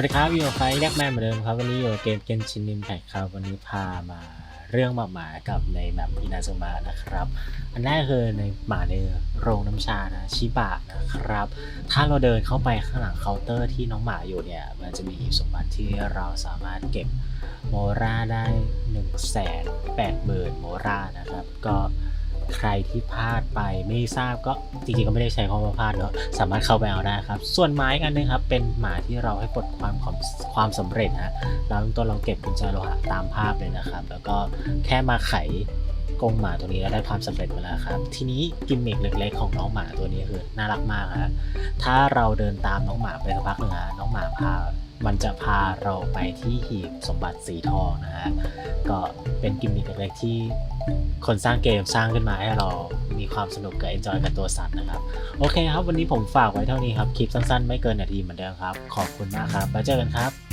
วัสดีครับอยู่กับไฟแรกแม่เหมือนเดิมครับ วันนี้อยู่เกมเกนชินนิมแพคครับ วันนี้พามาเรื่องหมาหมากับในแมปอินาซึมะนะครับ อันแรกคือในหมาในโรงน้ำชานะชิบะนะครับ ถ้าเราเดินเข้าไปข้างหลังเคาน์เตอร์ที่น้องหมาอยู่เนี่ย มันจะมีหีบสมบัติที่เราสามารถเก็บโมราได้1นึ่งแสนแปดหมื่นโมรานะครับ ก็ ใครที่พลาดไปไม่ทราบก็จริงๆก็ไม่ได้ใช้คำว่าพลาดเนาะสามารถเข้าไปเอาได้ครับ ส่วนไม้อันนึงครับเป็นหมาที่เราให้ปลดความความความสำเร็จฮะแล้วตัวเราเก็บกุญแจโลหะตามภาพเลยนะครับ แล้วก็แค่มาไขกงหมาตัวนี้แล้วได้ความสำเร็จมาแล้วครับ ทีนี้กิมมิคเล็กๆของน้องหมาตัวนี้คือน่ารักมากฮะถ้าเราเดินตามน้องหมาไปสักพักหนึ่งฮะน้องหมาพา มันจะพาเราไปที่หีบสมบัติสีทองนะฮะ ก็เป็นกิมมิคเล็กๆที่คนสร้างเกมสร้างขึ้นมาให้เรามีความสนุกกับเอนจอยกับตัวสัตว์นะครับ โอเคครับ วันนี้ผมฝากไว้เท่านี้ครับ คลิปสั้นๆ ไม่เกินนาทีเหมือนเดิมครับ ขอบคุณมากครับ แล้วเจอกันครับ